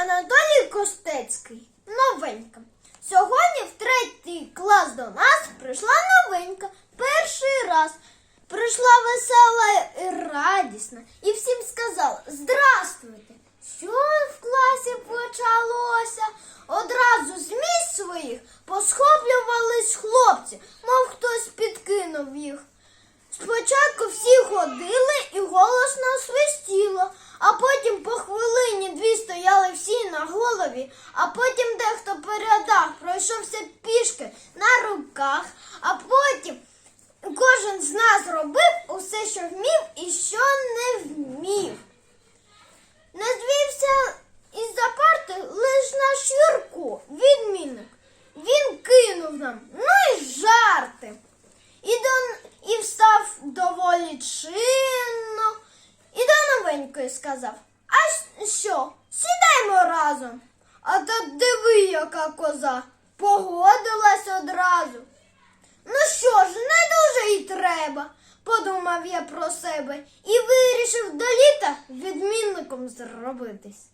Анатолій Костецький. Новенька. Сьогодні в третій клас до нас прийшла новенька. Перший раз. Прийшла весела і радісна. І всім сказала Здравствуйте! Що в класі почалося? Одразу з місць своїх посхоплювались хлопці, мов хтось підкинув їх. Спочатку всі ходили і голосно свистіло, а потім по хвилині дві стояли всі на голові, а потім дехто по рядах пройшовся пішки на руках, а потім кожен з нас робив усе, що вмів і що не вмів. Не звівся із-за парти лиш наш Юрко, відмінник. Він кинув нам, ну й жарти. І, до, і встав доволі чинно, і до новенької сказав: А що, сідаймо разом. А та диви, яка коза, погодилась одразу. Ну що ж, не дуже й треба, подумав я про себе і вирішив до літа відмінником зробитись.